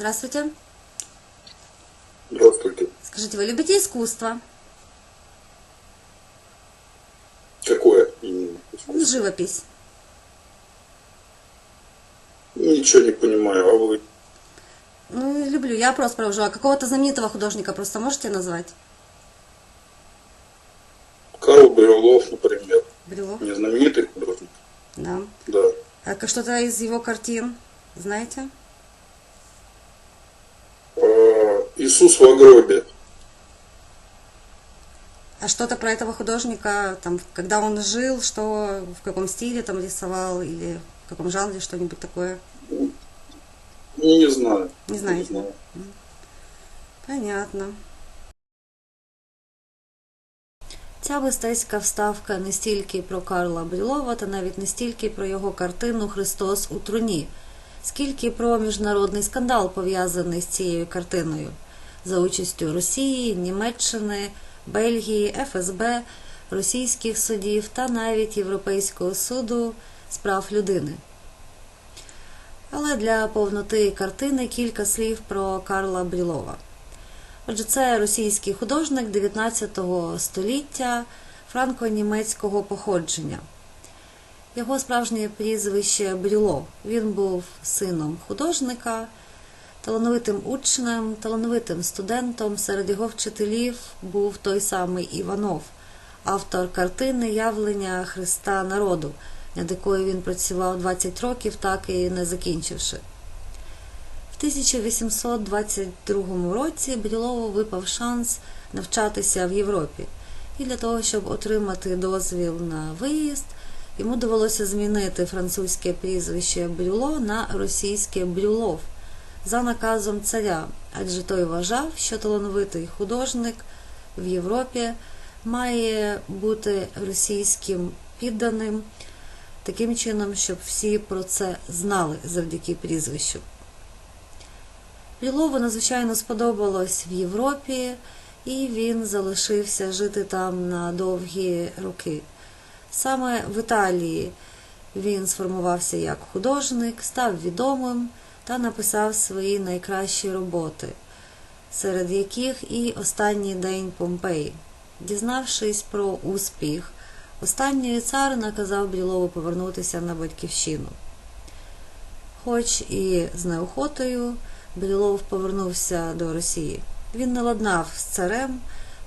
Здравствуйте. Здравствуйте. Скажите, вы любите искусство? Какое именно? Ну, Живопись. Ничего не понимаю, а вы? Ну, люблю. Я опрос провожу. А какого-то знаменитого художника просто можете назвать? Карл Брюлов, например. Брюлов? Не знаменитый художник? Да. Да. А что-то из его картин знаете? Иисус в гробе. А что-то про этого художника, там, когда он жил, что, в каком стиле там рисовал, или в каком жанре, что-нибудь такое? Не знаю. Не знаете, знаю. Понятно. Ця мистецька вставка не стільки про Карла Брюлова, та навіть не стільки про його картину Христос у труні, скільки про міжнародний скандал, пов'язаний з цією картиною, за участю Росії, Німеччини, Бельгії, ФСБ, російських судів та навіть Європейського суду з прав людини. Але для повноти картини кілька слів про Карла Брюлова. Отже, це російський художник 19 століття франко-німецького походження. Його справжнє прізвище Брюло. Він був сином художника, талановитим учнем, талановитим студентом. Серед його вчителів був той самий Іванов, автор картини Явлення Христа народу, над якою він працював 20 років, так і не закінчивши. В 1822 році Брюлову випав шанс навчатися в Європі. І для того, щоб отримати дозвіл на виїзд, йому довелося змінити французьке прізвище Брюло на російське Брюлов за наказом царя, адже той вважав, що талановитий художник в Європі має бути російським підданим таким чином, щоб всі про це знали завдяки прізвищу. Брюлову надзвичайно сподобалось в Європі, і він залишився жити там на довгі роки. Саме в Італії він сформувався як художник, став відомим та написав свої найкращі роботи, серед яких і Останній день Помпеї. Дізнавшись про успіх, останній цар наказав Брюлову повернутися на батьківщину. Хоч і з неохотою, Брюлов повернувся до Росії. Він не ладнав з царем,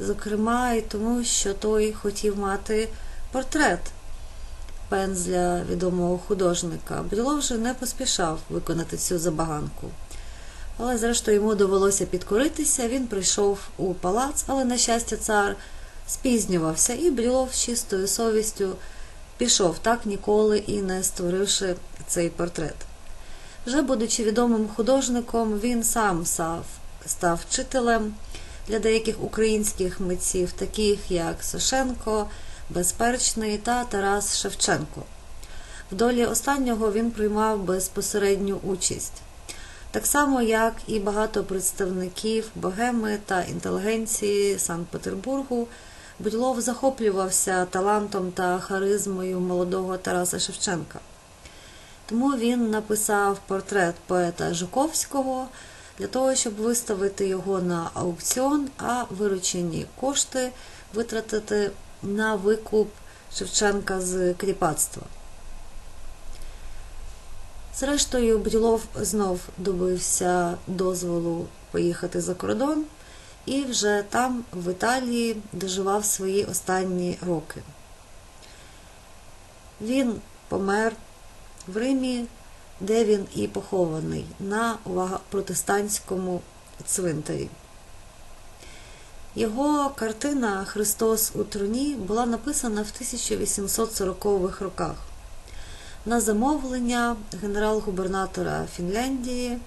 зокрема і тому, що той хотів мати портрет пензля відомого художника. Брюлов же не поспішав виконати цю забаганку. Але, зрештою, йому довелося підкоритися. Він прийшов у палац, але, на щастя, цар спізнювався, і Брюлов з чистою совістю пішов, так ніколи і не створивши цей портрет. Вже будучи відомим художником, він сам став, став вчителем для деяких українських митців, таких як Сошенко, Безперчний та Тарас Шевченко. В долі останнього він приймав безпосередню участь. Так само, як і багато представників богеми та інтелігенції Санкт-Петербургу, Брюлов захоплювався талантом та харизмою молодого Тараса Шевченка. Тому він написав портрет поета Жуковського для того, щоб виставити його на аукціон, а виручені кошти витратити на викуп Шевченка з кріпацтва. Зрештою, Брюлов знов добився дозволу поїхати за кордон і вже там, в Італії, доживав свої останні роки. Він помер в Римі, де він і похований на увага, протестантському цвинтарі. Його картина Христос у труні була написана в 1840-х роках на замовлення генерал-губернатора Фінляндії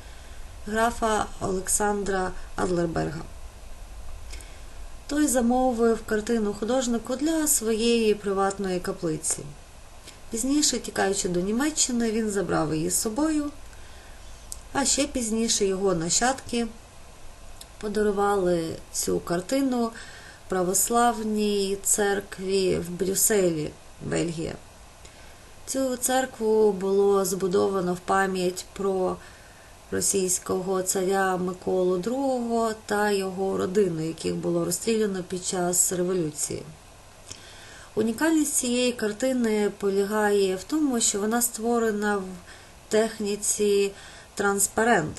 графа Олександра Адлерберга. Той замовив картину художнику для своєї приватної каплиці. Пізніше, тікаючи до Німеччини, він забрав її з собою, а ще пізніше його нащадки подарували цю картину православній церкві в Брюсселі, Бельгія. Цю церкву було збудовано в пам'ять про російського царя Миколу II та його родини, яких було розстріляно під час революції. Унікальність цієї картини полягає в тому, що вона створена в техніці транспарент,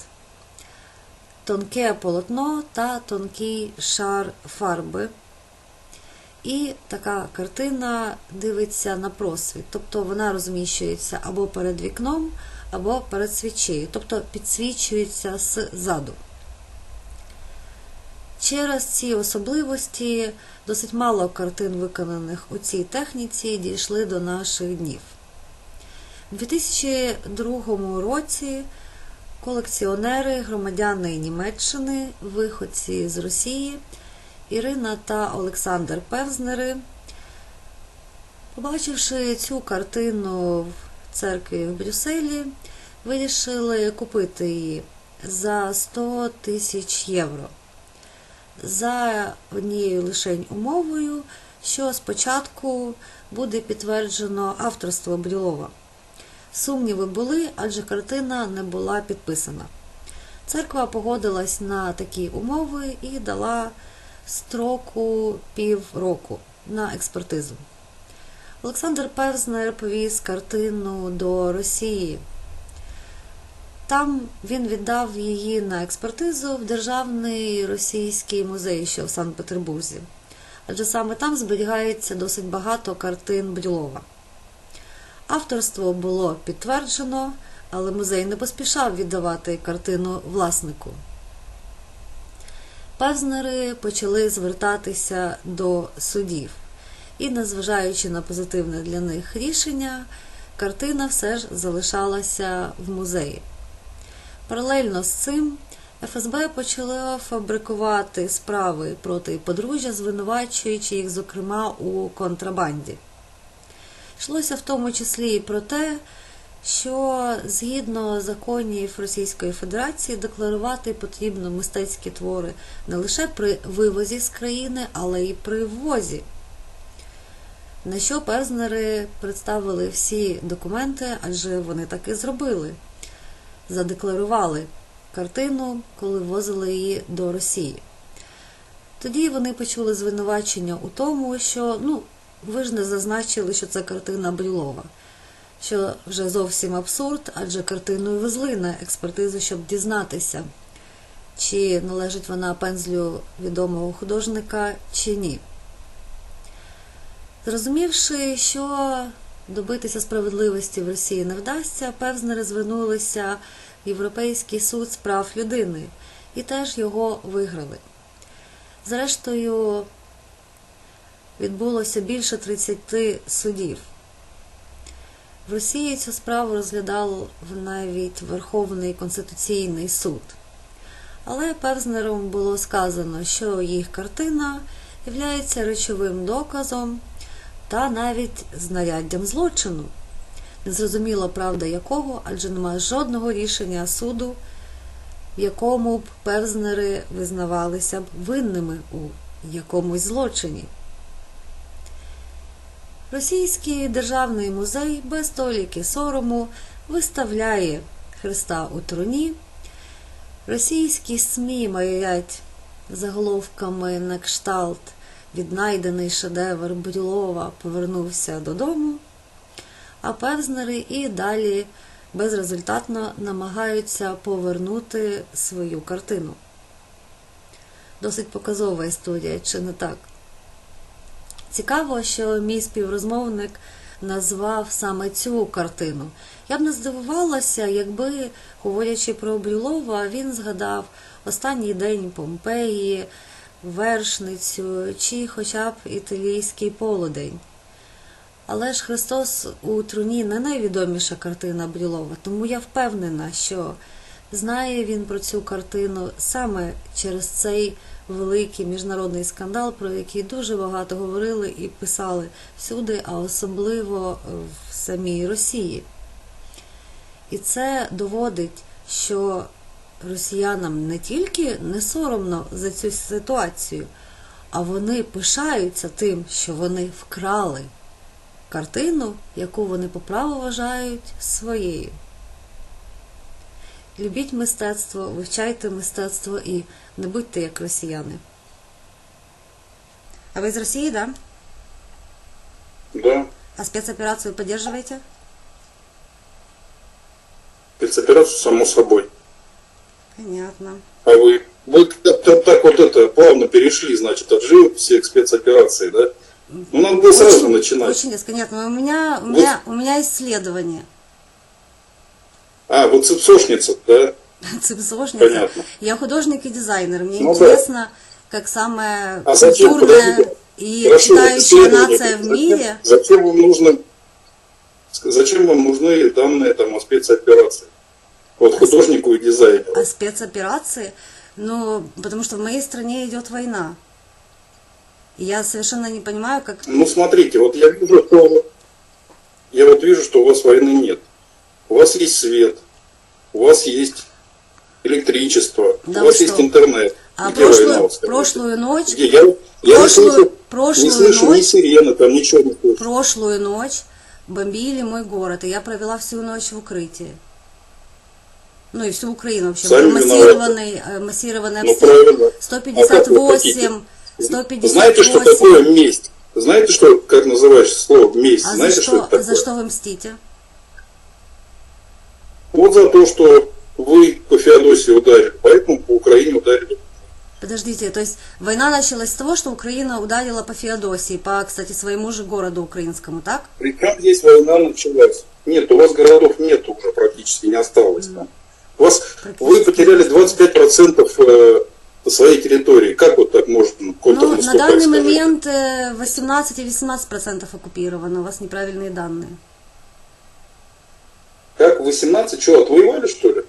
тонке полотно та тонкий шар фарби. І така картина дивиться на просвіт, тобто вона розміщується або перед вікном, або перед свічею, тобто підсвічується ззаду. Через ці особливості досить мало картин, виконаних у цій техніці, дійшли до наших днів. У 2002 році колекціонери, громадяни Німеччини, виходці з Росії, Ірина та Олександр Певзнери, побачивши цю картину в церкві в Брюсселі, вирішили купити її за 100 тисяч євро. За однією лишень умовою, що спочатку буде підтверджено авторство Брюлова. Сумніви були, адже картина не була підписана. Церква погодилась на такі умови і дала строку півроку на експертизу. Олександр Певзнер повіз картину до Росії. Там він віддав її на експертизу в Державний російський музей, що в Санкт-Петербурзі, адже саме там зберігається досить багато картин Брюлова. Авторство було підтверджено, але музей не поспішав віддавати картину власнику. Певзнери почали звертатися до судів, і, незважаючи на позитивне для них рішення, картина все ж залишалася в музеї. Паралельно з цим ФСБ почало фабрикувати справи проти подружжя, звинувачуючи їх, зокрема, у контрабанді. Йшлося в тому числі і про те, що згідно законів Російської Федерації декларувати потрібно мистецькі твори не лише при вивозі з країни, але й при ввозі. На що Пезнери представили всі документи, адже вони так і зробили. Задекларували картину, коли ввозили її до Росії. Тоді вони почули звинувачення у тому, що ну, ви ж не зазначили, що це картина Брюлова, що вже зовсім абсурд, адже картину везли на експертизу, щоб дізнатися, чи належить вона пензлю відомого художника, чи ні. Зрозумівши, що добитися справедливості в Росії не вдасться, Певзнери звернулися в Європейський суд з прав людини і теж його виграли. Зрештою, відбулося більше 30 судів. В Росії цю справу розглядав навіть Верховний Конституційний суд. Але Певзнером було сказано, що їх картина є речовим доказом та навіть знаряддям злочину. Незрозуміло, правда якого, адже немає жодного рішення суду, в якому б певзнери визнавалися б винними у якомусь злочині. Російський державний музей без толіки сорому виставляє Христа у труні. Російські СМІ мають заголовками на кшталт віднайдений шедевр Брюлова повернувся додому, а певзнери і далі безрезультатно намагаються повернути свою картину. Досить показова історія, чи не так? Цікаво, що мій співрозмовник назвав саме цю картину. Я б не здивувалася, якби, говорячи про Брюлова, він згадав останній день Помпеї, вершницю чи хоча б італійський полудень. Але ж Христос у труні не найвідоміша картина Брюлова, тому я впевнена, що знає він про цю картину саме через цей великий міжнародний скандал, про який дуже багато говорили і писали всюди, а особливо в самій Росії. І це доводить, що росіянам не тільки не соромно за цю ситуацію, а вони пишаються тим, що вони вкрали картину, яку вони по праву вважають своєю. Любіть мистецтво, вивчайте мистецтво і не будьте як росіяни. А ви з Росії, да? Да. А спецоперацию поддерживаете? Спецоперацию, само собой. Понятно. А вы, вы так, так- так вот это плавно перешли, значит, от живописи к спецоперации, да? Ну, надо было сразу начинать. Очень резко. Нет, ну, у меня, у меня, у меня исследование. А, вот цепсошница, да? Цепсошница. Понятно. Я художник и дизайнер. Мне Ну да. интересно, как самая А зачем, культурная подождите, и Хорошо, читающая нация в мире. Зачем вам нужно, зачем вам нужны данные там о спецоперации? Вот художнику и дизайнеру. А спецоперации? Ну, потому что в моей стране идет война. Я совершенно не понимаю, как... Ну, смотрите, вот я вижу, что я вот вижу, что у вас войны нет. У вас есть свет, у вас есть электричество, Да у вас что? есть интернет. А Где прошлую, прошлую ночь, Где? Я, я прошлую- не слышу, прошлую не слышу ни ночь- сирены, там ничего не слышу. прошлую ночь бомбили мой город, и я провела всю ночь в укрытии. Ну и всю Украину вообще. Сами массированный, э, массированный Ну, обстрел. правильно. А как вы 158, хотите? 158. Знаете, что такое месть? Знаете, что, как называется слово месть? А за Знаете, что, это такое? за что вы мстите? Вот за то, что вы по Феодосии ударили, поэтому по Украине ударили. Подождите, то есть война началась с того, что Украина ударила по Феодосии, по, кстати, своему же городу украинскому, так? Причем здесь война началась? Нет, у вас городов нет уже практически, не осталось. там. У вас, вы потеряли нет. 25% э, своей территории. Как вот так может Ну, на данный момент э, 18 и 18% оккупировано, у вас неправильные данные. Как, 18? Что, отвоевали, что ли?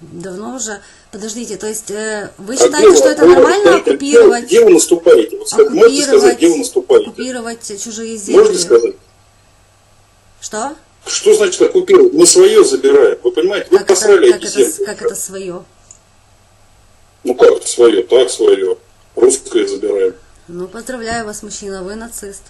Давно уже. Подождите, то есть э, вы А считаете, что это нормально оккупировать, Где, вы наступаете? Вот ска- можете сказать, где вы наступаете? оккупировать чужие земли? Можете сказать? Что? Что значит оккупировать? Мы свое забираем. Вы понимаете, вы Как это, посрали как, эти это, земли. как это свое? Ну как это свое? Так свое. Русское забираем. Ну, поздравляю вас, мужчина, вы нацист.